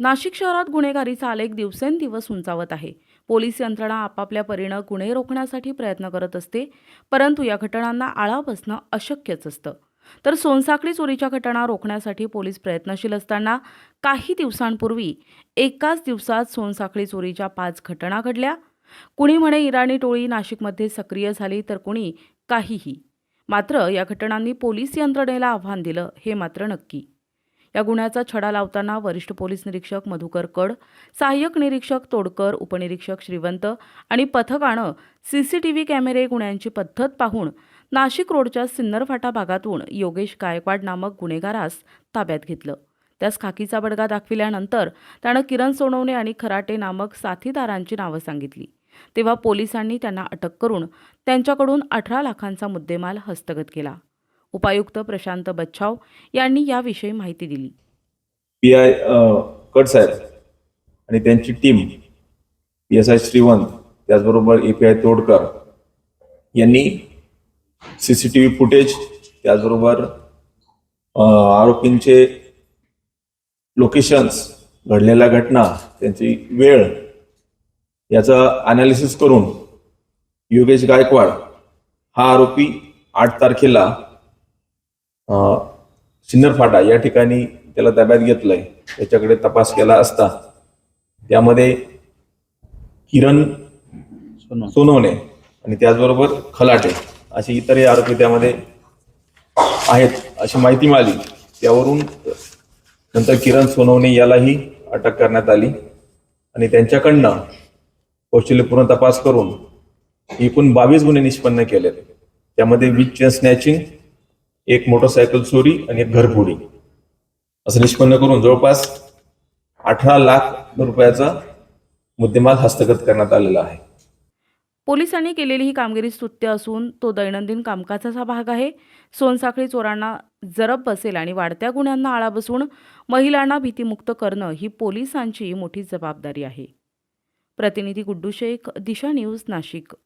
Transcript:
नाशिक शहरात गुन्हेगारीचा आलेख दिवसेंदिवस उंचावत आहे. पोलीस यंत्रणा आपापल्या परीनं गुन्हे रोखण्यासाठी प्रयत्न करत असते परंतु या घटनांना आळा बसणं अशक्यच असतं. तर सोनसाखळी चोरीच्या घटना रोखण्यासाठी पोलीस प्रयत्नशील असताना काही दिवसांपूर्वी एकाच दिवसात सोनसाखळी चोरीच्या पाच घटना घडल्या. कुणी म्हणे इराणी टोळी नाशिकमध्ये सक्रिय झाली तर कुणी काहीही. मात्र या घटनांनी पोलीस यंत्रणेला आव्हान दिलं हे मात्र नक्की. या गुन्ह्याचा छडा लावताना वरिष्ठ पोलीस निरीक्षक मधुकर कड सहाय्यक निरीक्षक तोडकर उपनिरीक्षक श्रीवंत आणि पथकानं सीसीटीव्ही कॅमेरे गुन्ह्यांची पद्धत पाहून नाशिक रोडच्या सिन्नरफाटा भागातून योगेश गायकवाड नामक गुन्हेगारास ताब्यात घेतलं. त्यास खाकीचा बडगा दाखविल्यानंतर त्यानं किरण सोनवणे आणि खराटे नामक साथीदारांची नावं सांगितली. तेव्हा पोलिसांनी त्यांना अटक करून त्यांच्याकडून अठरा लाखांचा मुद्देमाल हस्तगत केला. उपायुक्त प्रशांत बच्छाव यांनी याविषयी माहिती दिली. पी आय कट साहेब आणि त्यांची team P S I Shrivant त्याचबरोबर ए पी आय तोडकर यांनी C C T V footage त्याचबरोबर आरोपींचे लोकेशन्स घडलेल्या घटना त्यांची वेळ याचं अनालिसिस करून योगेश गायकवाड हा आरोपी आठ तारखेला सिन्नर फाटा या ठिकाणी त्याला ताब्यात घेतलंय. त्याच्याकडे तपास केला असता त्यामध्ये किरण सोनवणे. आणि त्याचबरोबर खलाटे असे इतरही आरोपी त्यामध्ये आहेत अशी माहिती मिळाली. त्यावरून नंतर किरण सोनवणे यालाही अटक करण्यात आली आणि त्यांच्याकडनं कौशल्यपूर्ण तपास करून एकूण बावीस गुन्हे निष्पन्न केलेत. त्यामध्ये वीज चेन स्नॅचिंग एक मोटरसायकल चोरी आणि एक घरफोडी. असं निष्पन्न करून जवळपास अठरा लाख रुपयाचा मुद्देमाल हस्तगत करण्यात आलेला आहे. पोलिसांनी केलेली ही कामगिरी स्तुत्य असून तो दैनंदिन कामकाजाचा भाग आहे. सोनसाखळी चोरांना जरब बसेल आणि वाढत्या गुन्ह्यांना आळा बसून महिलांना भीतीमुक्त करणं ही पोलिसांची मोठी जबाबदारी आहे. प्रतिनिधी गुड्डू शेख दिशा न्यूज नाशिक.